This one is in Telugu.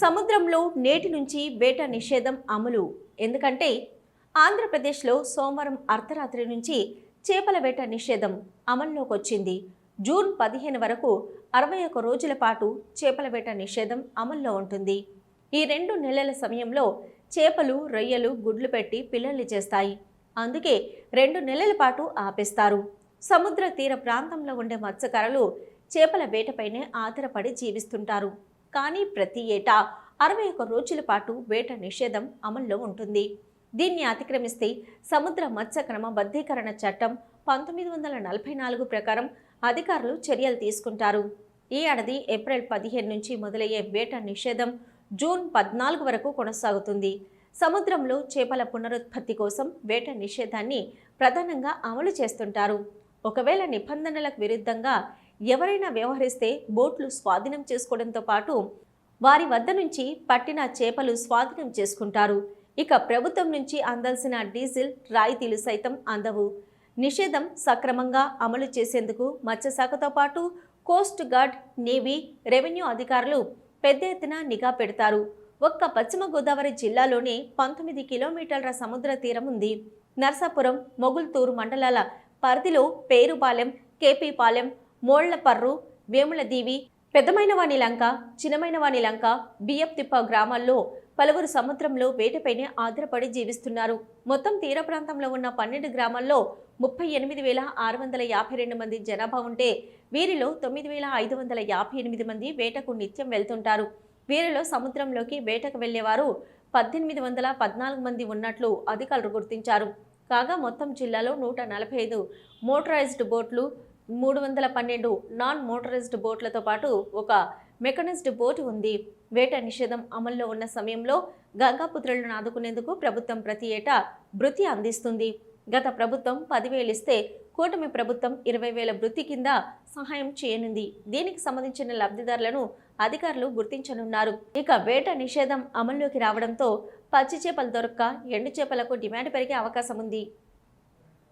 సముద్రంలో నేటి నుంచి వేట నిషేధం అమలు. ఎందుకంటే ఆంధ్రప్రదేశ్లో సోమవారం అర్ధరాత్రి నుంచి చేపల వేట నిషేధం అమల్లోకి వచ్చింది జూన్ పదిహేను వరకు అరవై ఒక్క రోజుల పాటు చేపల వేట నిషేధం అమల్లో ఉంటుంది. ఈ రెండు నెలల సమయంలో చేపలు రొయ్యలు గుడ్లు పెట్టి పిల్లల్ని చేస్తాయి. అందుకే రెండు నెలల పాటు ఆపేస్తారు. సముద్ర తీర ప్రాంతంలో ఉండే మత్స్యకారులు చేపల వేటపైనే ఆధారపడి జీవిస్తుంటారు. కానీ ప్రతి ఏటా అరవై ఒక్క రోజుల పాటు వేట నిషేధం అమల్లో ఉంటుంది. దీన్ని అతిక్రమిస్తే సముద్ర మత్స్య క్రమబద్ధీకరణ చట్టం పంతొమ్మిది వందల నలభై నాలుగు ప్రకారం అధికారులు చర్యలు తీసుకుంటారు. ఈ ఏడాది ఏప్రిల్ పదిహేను నుంచి మొదలయ్యే వేట నిషేధం జూన్ పద్నాలుగు వరకు కొనసాగుతుంది. సముద్రంలో చేపల పునరుత్పత్తి కోసం వేట నిషేధాన్ని ప్రధానంగా అమలు చేస్తుంటారు. ఒకవేళ నిబంధనలకు విరుద్ధంగా ఎవరైనా వ్యవహరిస్తే బోట్లు స్వాధీనం చేసుకోవడంతో పాటు వారి వద్ద నుంచి పట్టిన చేపలు స్వాధీనం చేసుకుంటారు. ఇక ప్రభుత్వం నుంచి అందాల్సిన డీజిల్ రాయితీలు సైతం అందవు. నిషేధం సక్రమంగా అమలు చేసేందుకు మత్స్యశాఖతో పాటు కోస్ట్ గార్డ్ నేవీ రెవెన్యూ అధికారులు పెద్ద ఎత్తున నిఘా పెడతారు. ఒక్క పశ్చిమ గోదావరి జిల్లాలోనే పంతొమ్మిది కిలోమీటర్ల సముద్ర తీరం ఉంది. నర్సాపురం మొగుల్తూరు మండలాల పరిధిలో పేరుపాలెం కేపీపాలెం మోళ్ళపర్రు వేములదీవి పెద్దమైనవాణి లంక చిన్నమైనవాణి లంక బియ్యప్తిప్ప గ్రామాల్లో పలువురు సముద్రంలో వేటపైనే ఆధారపడి జీవిస్తున్నారు. మొత్తం తీర ప్రాంతంలో ఉన్న పన్నెండు గ్రామాల్లో ముప్పై ఎనిమిది వేల ఆరు వందల యాభై రెండు మంది జనాభా ఉంటే వీరిలో తొమ్మిది వేల ఐదు వందల యాభై ఎనిమిది మంది వేటకు నిత్యం వెళ్తుంటారు. వీరిలో సముద్రంలోకి వేటకు వెళ్ళేవారు పద్దెనిమిది వందల పద్నాలుగు మంది ఉన్నట్లు అధికారులు గుర్తించారు. కాగా మొత్తం జిల్లాలో నూట నలభై ఐదు మోటరైజ్డ్ బోట్లు మూడు వందల పన్నెండు నాన్ మోటరైజ్డ్ బోట్లతో పాటు ఒక మెకనైజ్డ్ బోటు ఉంది. వేట నిషేధం అమల్లో ఉన్న సమయంలో గంగాపుత్రులను ఆదుకునేందుకు ప్రభుత్వం ప్రతి ఏటా భృతి అందిస్తుంది. గత ప్రభుత్వం పదివేలు ఇస్తే కూటమి ప్రభుత్వం ఇరవై వేల వృత్తి కింద సహాయం చేయనుంది. దీనికి సంబంధించిన లబ్ధిదారులను అధికారులు గుర్తించనున్నారు. ఇక వేట నిషేధం అమల్లోకి రావడంతో పచ్చి చేపలు దొరక్క ఎండు చేపలకు డిమాండ్ పెరిగే అవకాశం ఉంది